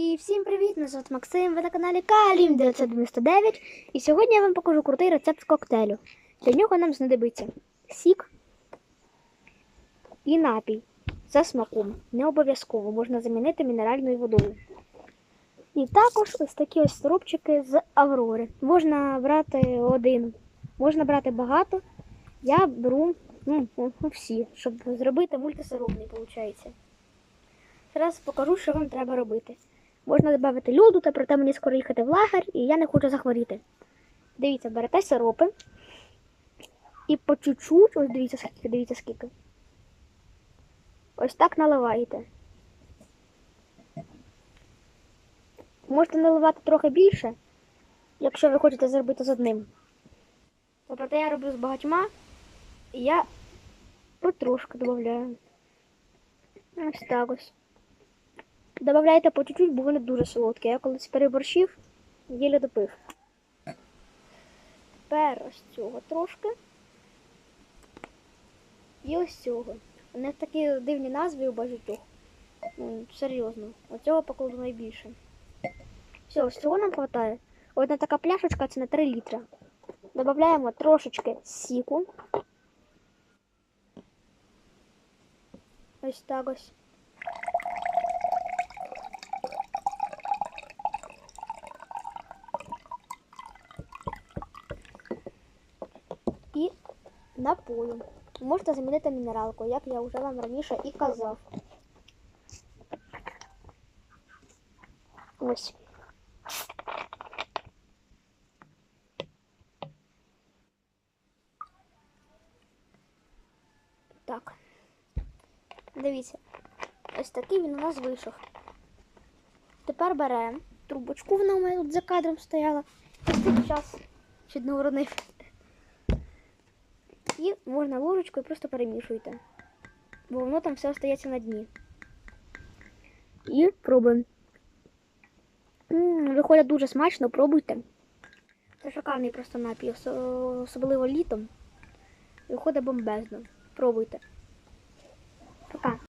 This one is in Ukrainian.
І всім привіт! Мене звати Максим, ви на каналі Калім 999 і сьогодні я вам покажу крутий рецепт коктейлю. Для нього нам знадобиться сік і напій за смаком. Не обов'язково можна замінити мінеральною водою. І також ось такі ось сиропчики з Аврори. Можна брати один, можна брати багато. Я беру ну, всі, щоб зробити мультисиропний, виходить. Зараз покажу, що вам треба робити. Можна додати льоду, та проте мені скоро їхати в лагерь, і я не хочу захворіти. Дивіться, берете сиропи і по чуть-чуть, ось дивіться скільки, дивіться скільки. Ось так наливаєте. Можете наливати трохи більше, якщо ви хочете зробити з одним. Проте я роблю з багатьма, і я потрошки додаю. Ось так ось. Добавляйте по чуть-чуть, бо вони дуже солодкі. Я колись переборщив, єлі допив. Тепер ось цього трошки. І ось цього. Вони такі дивні назви у багатьох. Ну, серйозно. Оцього покладу найбільше. Все, ось цього нам вистачає. Одна така пляшечка це на 3 літри. Добавляємо трошечки сіку. Ось так ось. і напою. Можете замінити мінералку, як я вже вам раніше і казав. Ось. Так. Дивіться. Ось такий він у нас вийшов. Тепер беремо трубочку, вона у мене тут за кадром стояла. Ось цей час ще не уронив. І можна ложечкою просто перемішуйте. Бо воно там все остається на дні. І пробуємо. Виходить дуже смачно, пробуйте. Це шикарний просто напій, особливо літом. Виходить бомбезно. Пробуйте.